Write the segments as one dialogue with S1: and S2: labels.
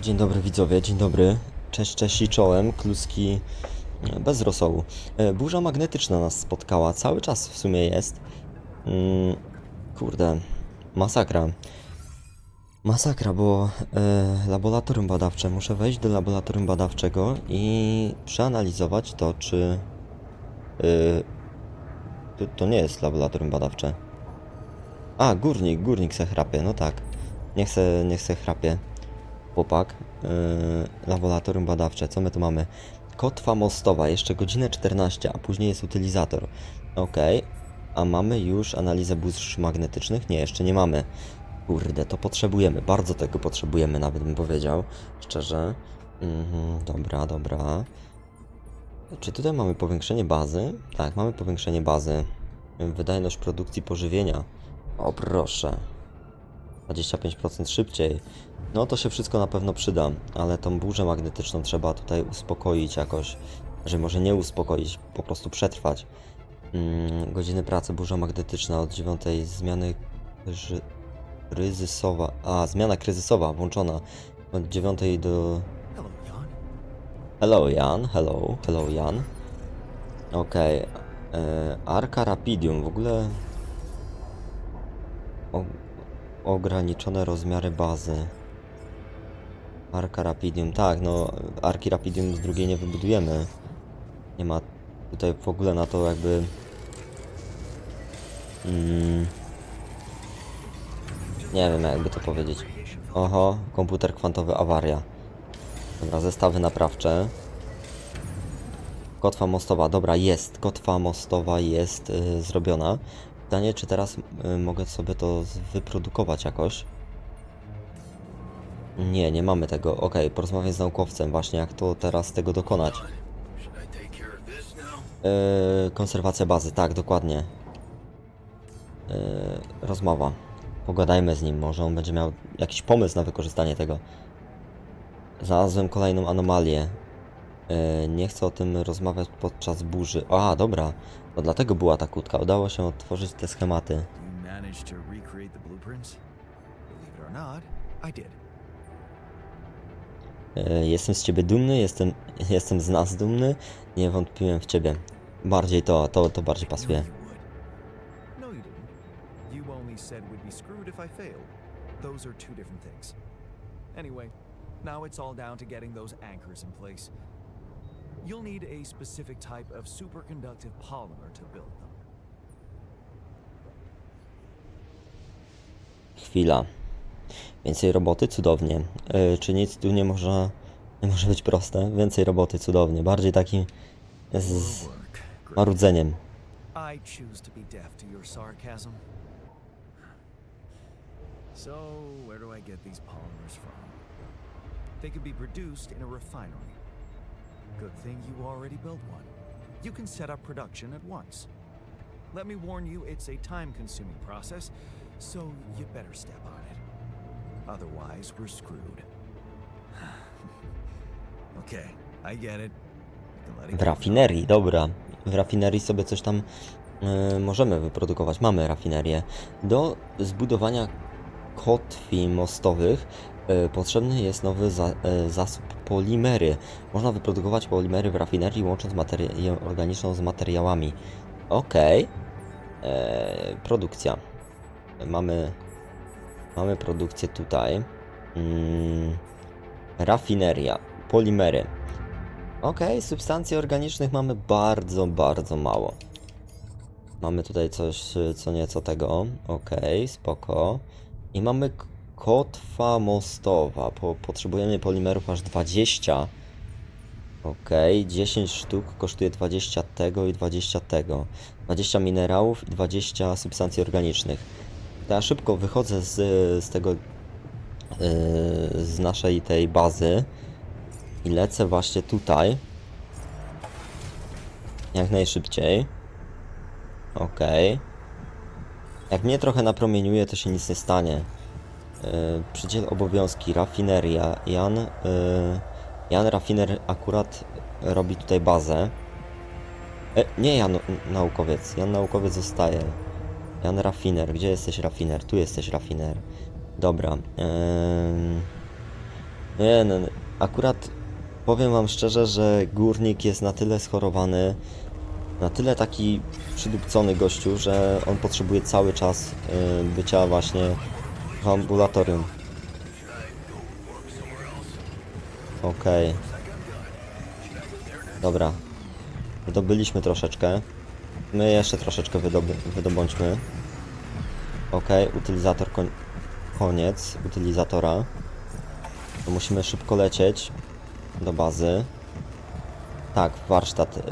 S1: Dzień dobry widzowie, dzień dobry. Cześć, cześć i czołem, kluski e, bez rosołu. E, Burza magnetyczna nas spotkała, cały czas w sumie jest. Mm, kurde, masakra. Masakra, bo e, laboratorium badawcze, muszę wejść do laboratorium badawczego i przeanalizować to, czy... E, to, to nie jest laboratorium badawcze. A, górnik, górnik se chrapie, no tak. Nie chcę, nie chcę chrapie. Chłopak. Yy, laboratorium badawcze. Co my tu mamy? Kotwa mostowa, jeszcze godzinę 14, a później jest utylizator. Ok. A mamy już analizę burz magnetycznych? Nie, jeszcze nie mamy. Kurde, to potrzebujemy. Bardzo tego potrzebujemy, nawet bym powiedział. Szczerze. Mhm, dobra, dobra. Czy tutaj mamy powiększenie bazy? Tak, mamy powiększenie bazy. Wydajność produkcji pożywienia. O proszę. 25% szybciej. No to się wszystko na pewno przyda, ale tą burzę magnetyczną trzeba tutaj uspokoić jakoś. Że może nie uspokoić, po prostu przetrwać. Mm, godziny pracy, burza magnetyczna od 9 zmiany ży- kryzysowa. A, zmiana kryzysowa włączona od 9 do
S2: Hello, Jan.
S1: Hello hello, Jan. Okej. e, Arka Rapidium, w ogóle... O, ograniczone rozmiary bazy. Arka Rapidium, tak, no Arki Rapidium z drugiej nie wybudujemy. Nie ma tutaj w ogóle na to jakby... Mm, nie wiem jakby to powiedzieć. Oho, komputer kwantowy awaria. Dobra, zestawy naprawcze. Kotwa mostowa, dobra, jest. Kotwa mostowa jest y, zrobiona. Pytanie, czy teraz y, mogę sobie to wyprodukować jakoś? Nie, nie mamy tego. Okej, porozmawiam z naukowcem właśnie, jak to teraz tego dokonać. Yy, konserwacja bazy, tak, dokładnie. Yy, rozmowa. Pogadajmy z nim, może on będzie miał jakiś pomysł na wykorzystanie tego. Znalazłem kolejną anomalię. Yy, nie chcę o tym rozmawiać podczas burzy. A, dobra. To dlatego była ta kłódka. Udało się otworzyć te schematy. Yy, jestem z ciebie dumny, jestem, jestem z nas dumny. Nie wątpiłem w ciebie. Bardziej to, to, to bardziej pasuje.
S2: Anyway, now it's all down to getting those anchors in place. You'll need a specific type of superconductive polymer to build them.
S1: Chwila. Więcej roboty? Cudownie. Yy, czy nic tu nie może, nie może być proste? Więcej roboty? Cudownie. Bardziej takim z marudzeniem.
S2: I choose to be deaf to your sarcasm. So, where do I get these polymers from? They could be produced in a refinery. Good thing you already built one. You can set up production at once. Let me warn you, it's a time consuming process, so you better step on it. Otherwise, we're screwed. okay, I get it.
S1: W rafinerii, dobra. W rafinerii sobie coś tam yy, możemy wyprodukować. Mamy rafinerię. Do zbudowania kotwi mostowych potrzebny jest nowy za, yy, zasób polimery. Można wyprodukować polimery w rafinerii łącząc materię organiczną z materiałami. Okej. Eee, produkcja. Mamy, mamy produkcję tutaj. Mm, rafineria. Polimery. Okej, substancji organicznych mamy bardzo, bardzo mało. Mamy tutaj coś, co nieco tego. Okej, spoko. I mamy kotwa mostowa. Po, potrzebujemy polimerów aż 20. Okej, 10 sztuk kosztuje 20 tego i 20 tego. 20 minerałów i 20 substancji organicznych. Ja szybko wychodzę z, z tego, yy, z naszej tej bazy i lecę właśnie tutaj. Jak najszybciej. Okej. Jak mnie trochę napromieniuje, to się nic nie stanie. Yy, przydziel obowiązki, rafineria. Jan, yy, Jan Rafiner akurat robi tutaj bazę. E, nie Jan naukowiec, Jan naukowiec zostaje. Jan Rafiner, gdzie jesteś Rafiner? Tu jesteś Rafiner. Dobra. Yy, Nie, no, no, akurat powiem wam szczerze, że górnik jest na tyle schorowany, na tyle taki przydupcony gościu, że on potrzebuje cały czas bycia właśnie ambulatorium. Okej. Dobra. Wydobyliśmy troszeczkę. My jeszcze troszeczkę wydobądźmy. Okej, utylizator koń... koniec utylizatora. To musimy szybko lecieć do bazy. Tak, warsztat. y,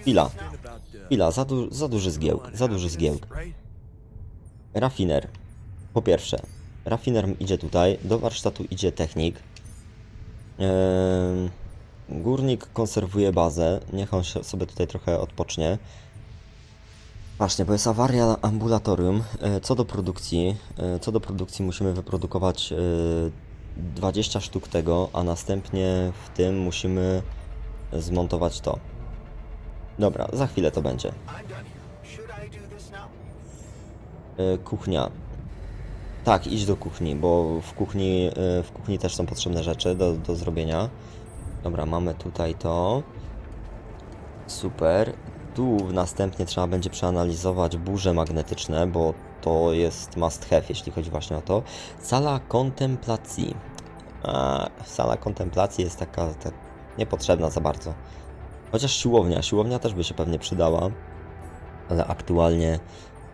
S1: Chwila. Chwila, za, du za duży zgiełk, za duży zgiełk. Rafiner. Po pierwsze, rafiner idzie tutaj, do warsztatu idzie technik. Ehm, górnik konserwuje bazę, niech on się sobie tutaj trochę odpocznie. Właśnie, bo jest awaria ambulatorium. E, Co do produkcji, e, co do produkcji musimy wyprodukować e, 20 sztuk tego, a następnie w tym musimy zmontować to. Dobra, za chwilę to będzie. E, Kuchnia. Tak, idź do kuchni, bo w kuchni, e, w kuchni też są potrzebne rzeczy do, do zrobienia. Dobra, mamy tutaj to. Super. Tu następnie trzeba będzie przeanalizować burze magnetyczne, bo to jest must have, jeśli chodzi właśnie o to. Sala kontemplacji. A, sala kontemplacji jest taka, tak niepotrzebna za bardzo. Chociaż siłownia, siłownia też by się pewnie przydała, ale aktualnie,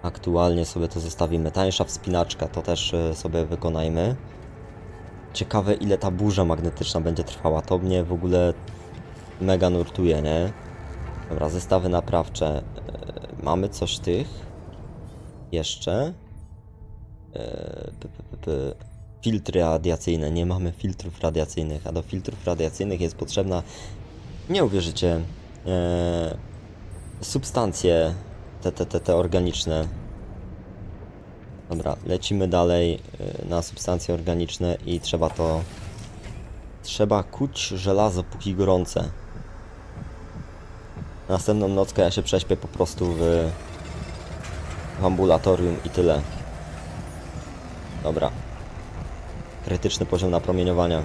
S1: aktualnie sobie to zostawimy. Tańsza wspinaczka to też e, sobie wykonajmy. Ciekawe ile ta burza magnetyczna będzie trwała. To mnie w ogóle mega nurtuje, nie? Dobra, zestawy naprawcze. E, mamy coś tych. Jeszcze. E. Filtry radiacyjne. Nie mamy filtrów radiacyjnych, a do filtrów radiacyjnych jest potrzebna, nie uwierzycie, substancje te, te, te, te organiczne. Dobra, lecimy dalej e, na substancje organiczne i trzeba to. Trzeba kuć żelazo póki gorące. Następną nockę ja się prześpię po prostu w, w ambulatorium i tyle. Dobra. Krytyczny poziom napromieniowania.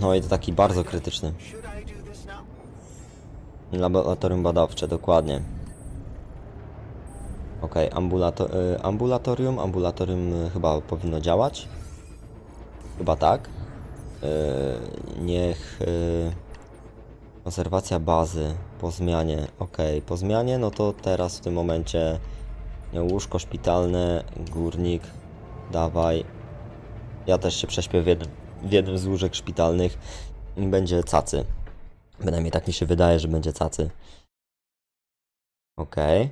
S1: No i to taki bardzo krytyczny. Laboratorium badawcze, dokładnie. Okej, ambulato y, ambulatorium. Ambulatorium y, chyba powinno działać. Chyba tak. Y, niech. Konserwacja bazy po zmianie. Okej, po zmianie, no to teraz w tym momencie nie, łóżko szpitalne, górnik. Dawaj. Ja też się prześpię w jednym, w jednym z łóżek szpitalnych. Będzie cacy. Bynajmniej tak mi się wydaje, że będzie cacy. Okej.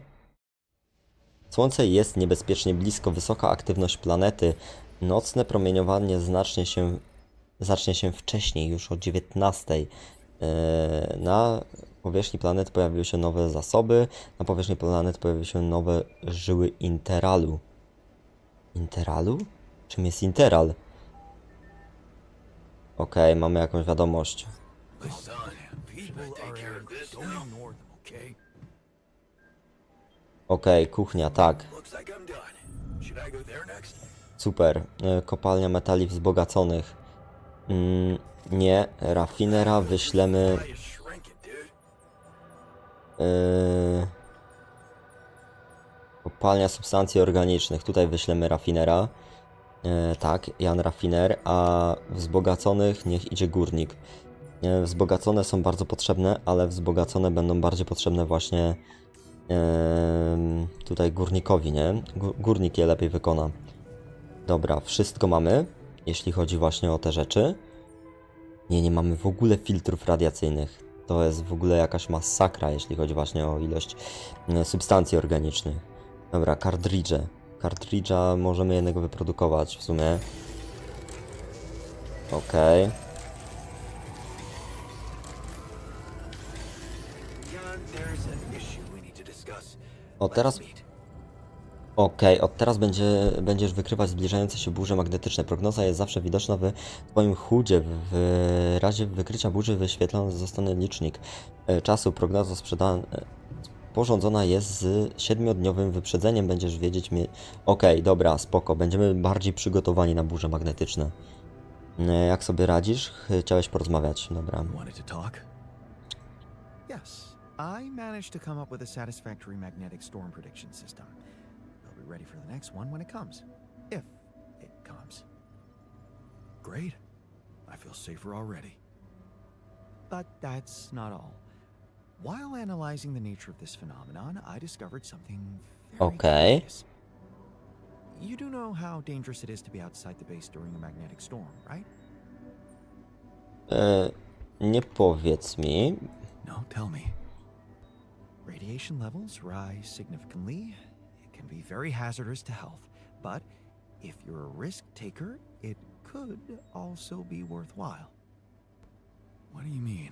S1: Słońce jest niebezpiecznie blisko, wysoka aktywność planety. Nocne promieniowanie znacznie się, zacznie się wcześniej, już o 19. Eee, Na powierzchni planety pojawiły się nowe zasoby, na powierzchni planety pojawiły się nowe żyły interalu. Interalu? Czym jest interal? Okej, mamy jakąś wiadomość.
S2: Them, okay?
S1: Okej, kuchnia, tak. Super. E, Kopalnia metali wzbogaconych. Mm, nie, rafinera wyślemy. E, kopalnia substancji organicznych. Tutaj wyślemy rafinera. E, tak, Jan Rafiner, a wzbogaconych niech idzie górnik. E, wzbogacone są bardzo potrzebne, ale wzbogacone będą bardziej potrzebne właśnie tutaj górnikowi, nie? Gó- Górnik je lepiej wykona. Dobra, wszystko mamy, jeśli chodzi właśnie o te rzeczy. Nie, nie mamy w ogóle filtrów radiacyjnych. To jest w ogóle jakaś masakra, jeśli chodzi właśnie o ilość e, substancji organicznych. Dobra, kartridże. Kartridża możemy jednego wyprodukować w sumie. Okej. O, teraz... Okej, od teraz będzie, będziesz wykrywać zbliżające się burze magnetyczne. Prognoza jest zawsze widoczna w Twoim chudzie. W razie wykrycia burzy wyświetlony zostanie licznik e, czasu. Prognoza sprzeda... sporządzona jest z siedmiodniowym wyprzedzeniem, będziesz wiedzieć mi... Okej, dobra, spoko, będziemy bardziej przygotowani na burze magnetyczne. E, Jak sobie radzisz? Chciałeś porozmawiać, dobra.
S2: Yes, I managed to come up with a satisfactory magnetic storm prediction system. We'll be ready for the next one when it comes. If it comes. Great. I feel safer already. But that's not all. While analyzing the nature of this phenomenon, I discovered something very
S1: Okay.
S2: curious. You do know how dangerous it is to be outside the base during a magnetic storm, right?
S1: E, nie powiedz mi.
S2: No, tell me. Radiation levels rise significantly. It can be very hazardous to health. But if you're a risk taker, it could also be worthwhile. What do you mean?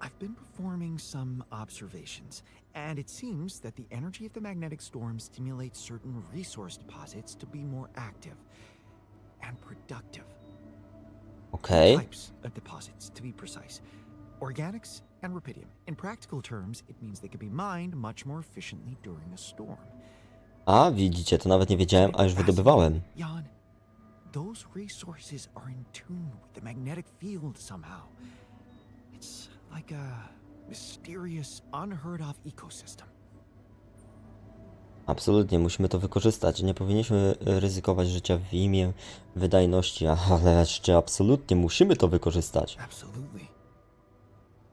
S2: I've been performing some observations, and it seems that the energy of the magnetic storm stimulates certain resource deposits to be more active and productive
S1: Okay.
S2: types of deposits, to be precise. Organics and rapidium. In practical terms, it means they can be mined much more efficiently during a storm.
S1: A, widzicie, to nawet nie wiedziałem, a już wydobywałem.
S2: Jan, those resources are in tune with the magnetic field somehow. It's like a mysterious, unheard of ecosystem.
S1: Absolutnie, musimy to wykorzystać. Nie powinniśmy ryzykować życia w imię wydajności, ale jeszcze absolutnie musimy to wykorzystać.
S2: Absolutely.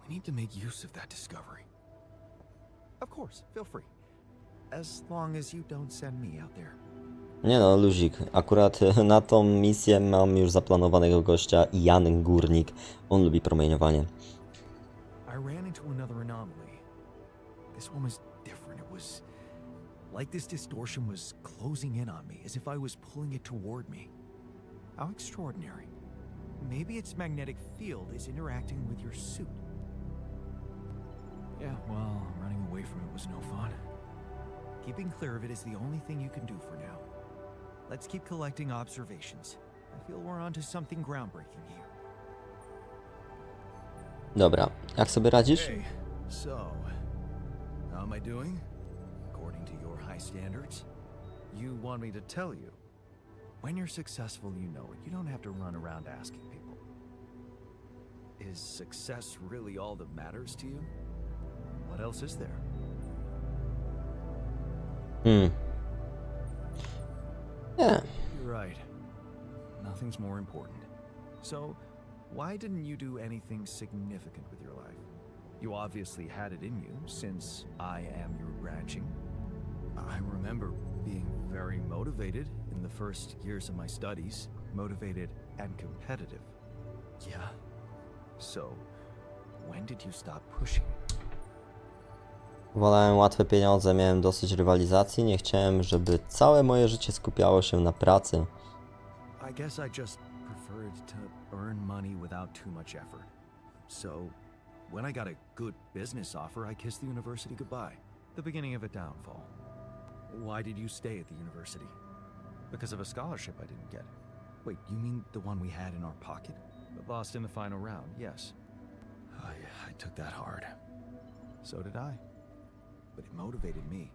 S2: We need to make use of that discovery. Of course, feel free. As long as you don't send me out there.
S1: Nie no, luzik. Akurat na tą misję mam już zaplanowanego gościa, Jan Górnik. On lubi promieniowanie.
S2: I ran into another anomaly. This one was different. It was like this distortion was closing in on me, as if I was pulling it toward me. How extraordinary. Maybe its magnetic field is interacting with your suit. Yeah, well, running away from it was no fun. Keeping clear of it is the only thing you can do for now. Let's keep collecting observations. I feel we're onto something groundbreaking here.
S1: Dobra, jak sobie radzisz?
S2: Hey, so, how am I doing? According to your high standards? You want me to tell you? When you're successful, you know it. You don't have to run around asking people. Is success really all that matters to you? What else is there?
S1: Hmm. Yeah.
S2: You're right. Nothing's more important. So, why didn't you do anything significant with your life? You obviously had it in you, since I am your branching. I remember being very motivated in the first years of my studies, motivated and competitive. Yeah. So, when did you stop pushing?
S1: Wolałem łatwe pieniądze, miałem dosyć rywalizacji, nie chciałem, żeby całe moje życie skupiało się na pracy.
S2: I guess I just preferred to earn money without too much effort. So, when I got a good business offer, I kissed the university goodbye. The beginning of a downfall. Why did you stay at the university? Because of a scholarship I didn't get. Wait, you mean the one we had in our pocket? But lost in the final round, yes. I, I took that hard. So did I. But it motivated me.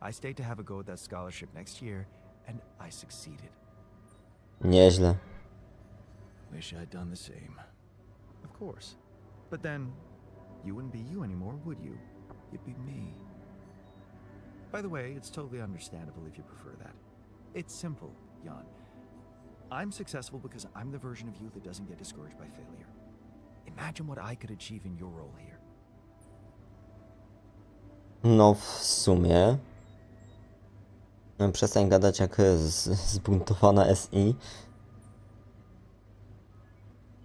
S2: I stayed to have a go at that scholarship next year, and I succeeded.
S1: Nieźle.
S2: Wish I'd done the same. Of course. But then, you wouldn't be you anymore, would you? You'd be me. By the way, it's totally understandable if you prefer that. It's simple, Jan. I'm successful because I'm the version of you that doesn't get discouraged by failure. Imagine what I could achieve in your role here.
S1: No, w sumie. Przestań gadać jak z, zbuntowana SI.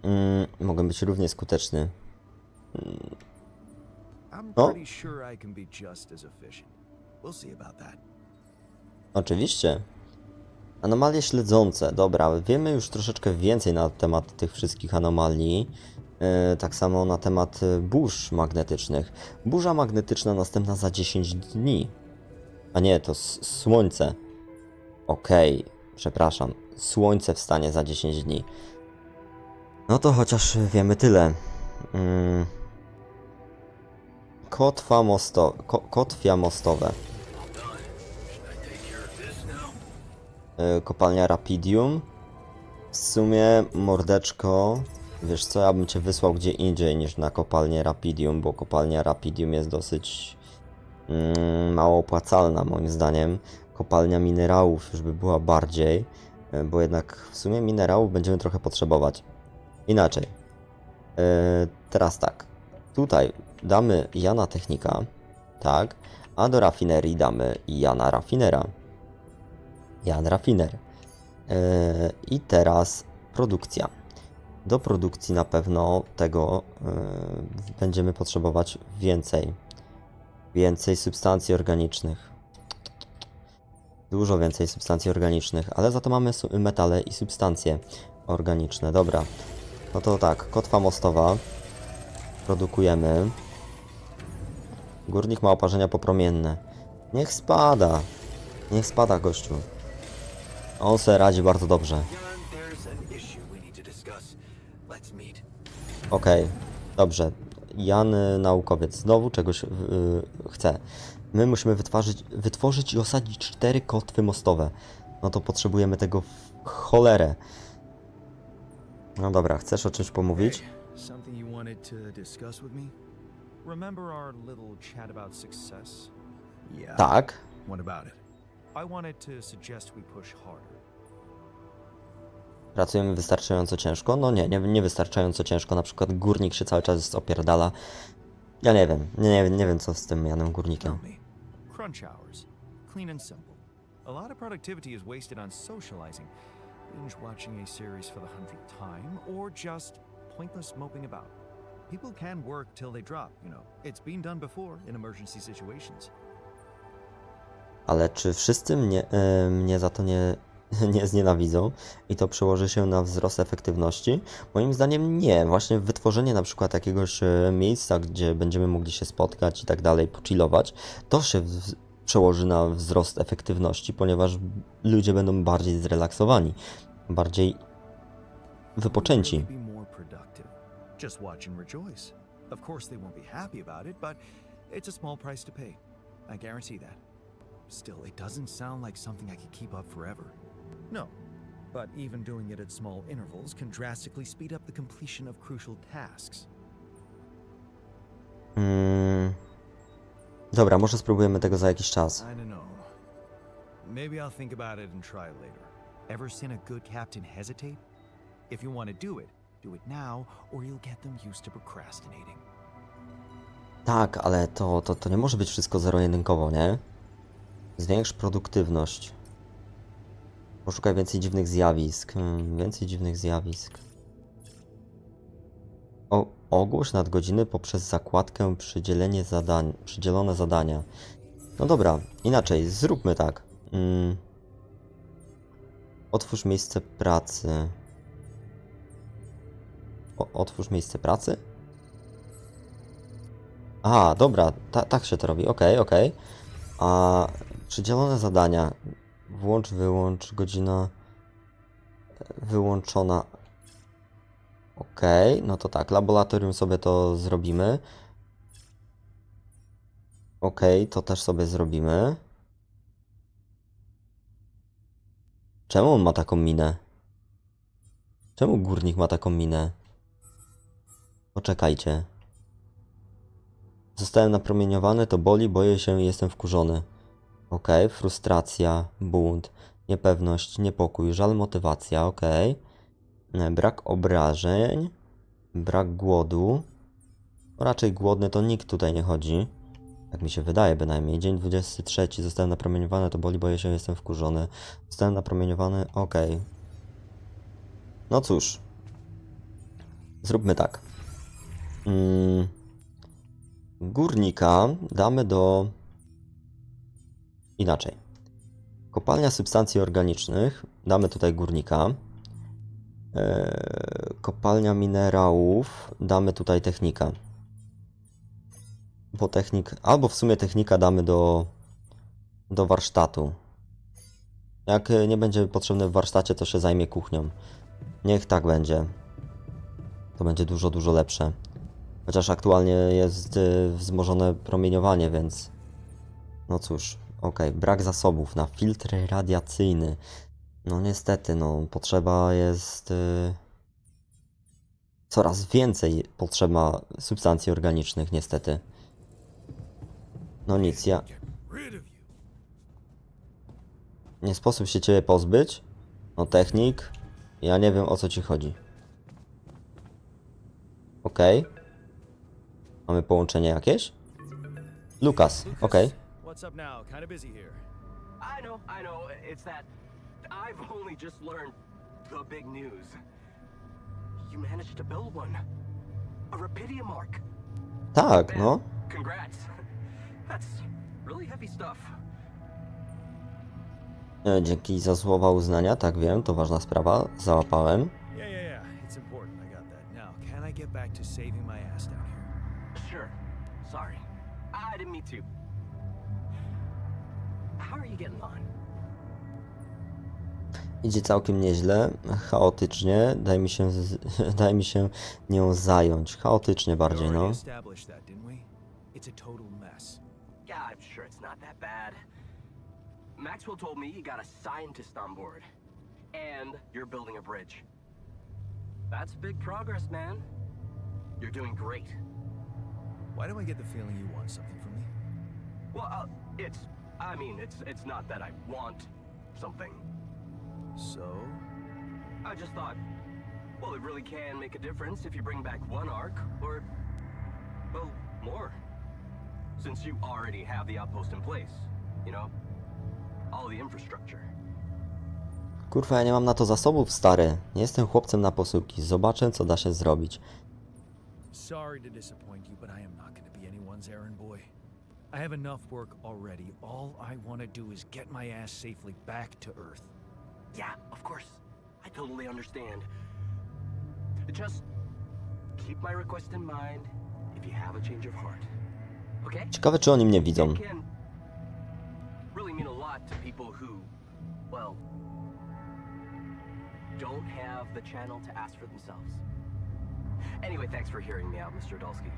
S1: Mm, mogę być równie skuteczny.
S2: See about that.
S1: Oczywiście. Anomalie śledzące. Dobra, wiemy już troszeczkę więcej na temat tych wszystkich anomalii. Yy, tak samo na temat y, burz magnetycznych. Burza magnetyczna następna za 10 dni. A nie, to słońce. Okej, przepraszam. Słońce wstanie za 10 dni. No to chociaż wiemy tyle. Mm. kotwa mosto, ko, kotwia mostowe. E, Kopalnia Rapidium. W sumie, mordeczko, wiesz co, ja bym cię wysłał gdzie indziej niż na kopalnię Rapidium, bo kopalnia Rapidium jest dosyć mm, mało opłacalna moim zdaniem. Kopalnia minerałów już by była bardziej, e, bo jednak w sumie minerałów będziemy trochę potrzebować. Inaczej. E, teraz tak. Tutaj damy Jana Technika, tak, a do rafinerii damy Jana Rafinera. Jan Rafiner. Yy, I teraz produkcja. Do produkcji na pewno tego yy, będziemy potrzebować więcej. Więcej substancji organicznych. Dużo więcej substancji organicznych, ale za to mamy metale i substancje organiczne. Dobra. No to tak, kotwa mostowa. Produkujemy. Górnik ma oparzenia popromienne. Niech spada. Niech spada, gościu. On se radzi bardzo dobrze. Okej, dobrze. Jan, y, naukowiec, znowu czegoś y, chce. My musimy wytworzyć, wytworzyć i osadzić cztery kotwy mostowe. No to potrzebujemy tego w cholerę. No dobra, chcesz o czymś pomówić?
S2: Hey, something you wanted to discuss with me? Remember our little chat about success? Yeah.
S1: Tak.
S2: What about it? I wanted to suggest we push harder.
S1: Pracujemy wystarczająco ciężko? No nie, nie, nie wystarczająco ciężko. Na przykład górnik się cały czas opierdala. Ja nie wiem, nie, nie, nie wiem co z tym Janem Górnikiem.
S2: Crunch hours. Clean and simple. A lot of productivity is wasted on socializing, binge watching a series for the hundredth time, or just pointless moping about. People can work till they drop, you know. It's been done before in emergency situations.
S1: Ale czy wszyscy mnie, y, mnie za to nie, nie znienawidzą i to przełoży się na wzrost efektywności? Moim zdaniem nie. Właśnie wytworzenie na przykład jakiegoś y, miejsca, gdzie będziemy mogli się spotkać i tak dalej, pochillować, to się przełoży na wzrost efektywności, ponieważ ludzie będą bardziej zrelaksowani, bardziej wypoczęci.
S2: Really Be more productive. Just watch and rejoice. Of course, they won't be happy about it, but it's a small price to pay. I guarantee that. Still, it doesn't sound like something I could keep up forever. No, but even doing it at small intervals can drastically speed up the completion of crucial tasks.
S1: Mm. Dobra, może spróbujemy tego za jakiś czas.
S2: I don't know. Maybe I'll think about it and try later. Ever seen a good captain hesitate? If you want to do it, do it now, or you'll get them used to procrastinating.
S1: Tak, ale to, to, to nie może być wszystko zero-jedynkowo, nie? Zwiększ produktywność. Poszukaj więcej dziwnych zjawisk. Hmm, więcej dziwnych zjawisk. O, ogłoś nadgodziny poprzez zakładkę przydzielenie zadań, przydzielone zadania. No dobra, inaczej, zróbmy tak. Mm. Otwórz miejsce pracy. O, otwórz miejsce pracy? A, dobra, ta, tak się to robi. Okej, okej. A przydzielone zadania. Włącz, wyłącz, godzina e, wyłączona. Okej, no to tak, laboratorium sobie to zrobimy. Okej, to też sobie zrobimy. Czemu on ma taką minę? Czemu górnik ma taką minę? Poczekajcie. Zostałem napromieniowany, to boli, boję się jestem wkurzony. Okej, frustracja, bunt, niepewność, niepokój, żal, motywacja, okej. E, Brak obrażeń, brak głodu. Raczej głodny to nikt tutaj nie chodzi. Tak mi się wydaje bynajmniej. Dzień 23, zostałem napromieniowany, to boli, boję się, jestem wkurzony. Zostałem napromieniowany, okej. No cóż. Zróbmy tak. Mm. Górnika damy do. Inaczej. Kopalnia substancji organicznych. Damy tutaj górnika. Eee, kopalnia minerałów. Damy tutaj technika. Bo technik. Albo w sumie technika damy do. Do warsztatu. Jak e, nie będzie potrzebny w warsztacie, to się zajmie kuchnią. Niech tak będzie. To będzie dużo, dużo lepsze. Chociaż aktualnie jest y, wzmożone promieniowanie, więc... No cóż, okej, brak zasobów na filtr radiacyjny. No niestety, no potrzeba jest... Y... Coraz więcej potrzeba substancji organicznych, niestety. No nic, ja... Nie sposób się ciebie pozbyć. No technik. Ja nie wiem o co ci chodzi. Okej. Mamy połączenie jakieś? Lukas, okej.
S2: What's up now? Kind of busy here.
S3: I know, I know. It's that I've only just learned the big news. You managed to build one. A Rapidium mark.
S1: Tak, no.
S3: Congrats. That's really heavy stuff.
S1: Dzięki za słowa uznania, tak wiem, to ważna sprawa. Załapałem.
S2: Yeah, yeah, yeah. It's important. I got that. Now, can I get back to saving my ass down here?
S3: Sure. Sorry. Ah, I didn't mean to. How are you getting on?
S1: Idzie całkiem nieźle, chaotycznie. Daj mi się, daj mi się nią zająć. Chaotycznie bardziej, no.
S3: Maxwell told me you got a scientist on board. And you're building a bridge. That's big progress, man. You're doing great.
S2: Why do I get the feeling you want something from me?
S3: Well, uh, it's. I mean, it's it's not that I want something.
S2: So,
S3: I just thought, well, it really can make a difference if you bring back one arc, or, well, more. Since you already have the outpost in place, you know, all the infrastructure.
S1: Kurwa, ja nie mam na to zasobów, stary. Nie jestem chłopcem na posyłki. Zobaczę, co da się zrobić.
S2: sorry to disappoint you, but I am not going to be anyone's errand boy. I have enough work already. All I want to do is get my ass safely back to Earth.
S3: Yeah, of course. I totally understand. Just keep my request in mind if you have a change of heart. Okay?
S1: Ciekawe, czy oni mnie widzą.
S3: It can really mean a lot to people who, well, don't have the channel to ask for themselves. Anyway, thanks for hearing me out, Mr. Dulski.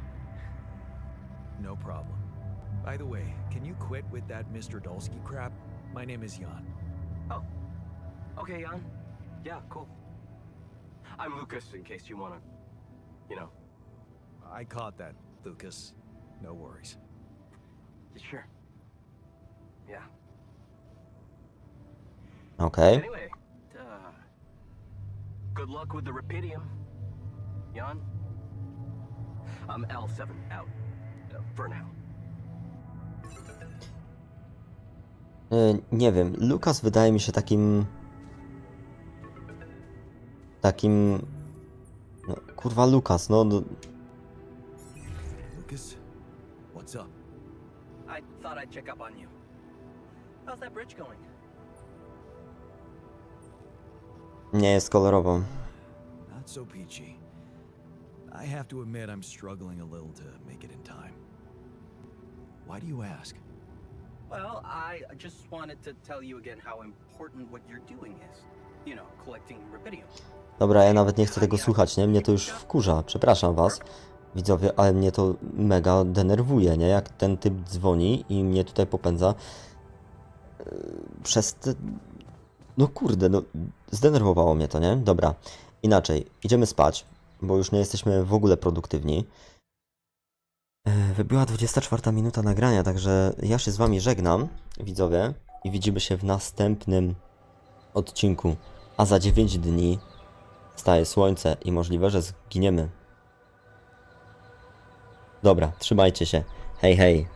S2: No problem. By the way, can you quit with that Mr. Dulski crap? My name is Jan.
S3: Okay, Jan. Yeah, cool. I'm Lucas, in case you wanna, you know.
S2: I caught that, Lucas. No worries.
S3: Sure. Yeah.
S1: Okay.
S3: Anyway, uh, good luck with the Rapidium, Jan. I'm L7 out uh, for now.
S1: Nie wiem, Lukas wydaje mi się takim. Takim. No, kurwa, Lukas, no.
S2: Lucas, what's up?
S3: I thought I'd check up on you. How's that bridge going?
S1: nie jest kolorowo.
S2: Not so peachy. I have to admit I'm struggling a little to make it in time. Why do you ask?
S3: Well, I just wanted to tell you again how important what you're doing is. You know, collecting Rapidium.
S1: Dobra, ja nawet nie chcę tego słuchać, nie? Mnie to już wkurza. Przepraszam was, widzowie, ale mnie to mega denerwuje, nie? Jak ten typ dzwoni i mnie tutaj popędza yy, przez te... No kurde, no zdenerwowało mnie to, nie? Dobra, inaczej, idziemy spać, bo już nie jesteśmy w ogóle produktywni. E, Wybyła 24 minuta nagrania, także ja się z wami żegnam, widzowie, i widzimy się w następnym odcinku. A za 9 dni Wstaje słońce i możliwe, że zginiemy. Dobra, trzymajcie się. Hej, hej.